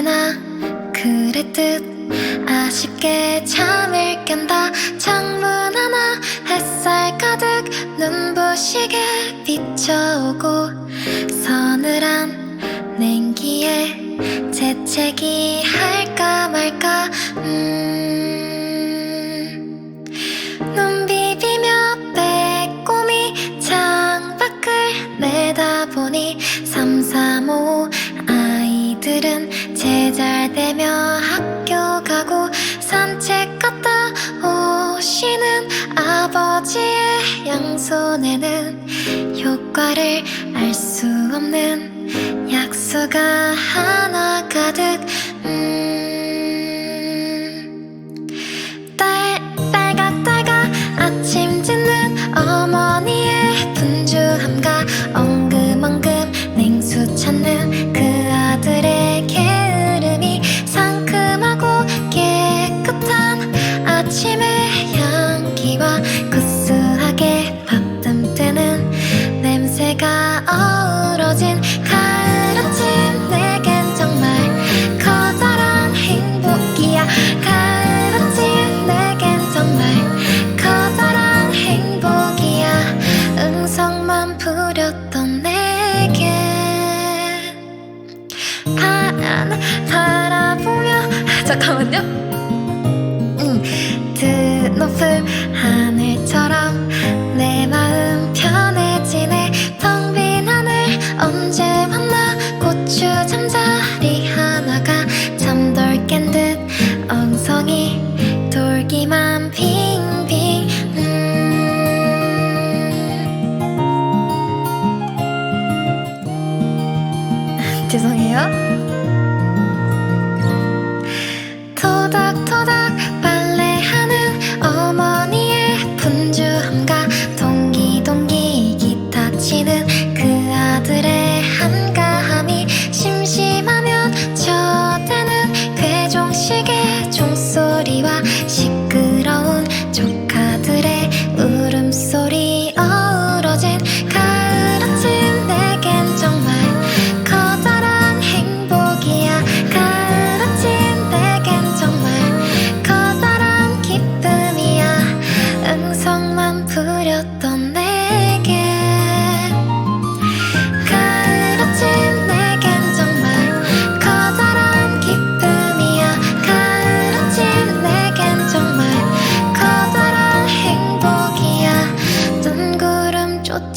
언제나 그랬듯 아쉽게 잠을 깬다. 창문 하나 햇살 가득 눈부시게 비춰오고 서늘한 냉기에 재채기 할까 말까. 음, 눈 비비며 빼꼼히 창밖을 내다보니 제잘되며 학교 가고 산책 갔다 오시는 아버지의 양손에는 효과를 알 수 없는 약수가 하나 가득 음, 바, 바라보며 잠깐만요. 음, 드높은 죄송해요. 토닥토닥 빨래하는 어머니의 분주함과 동기동기 기타 치는 그 아들의 한가함이 심심하면 저대는 괴종식의 종소리와 시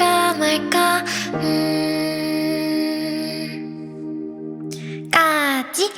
까 말까? 음. 까지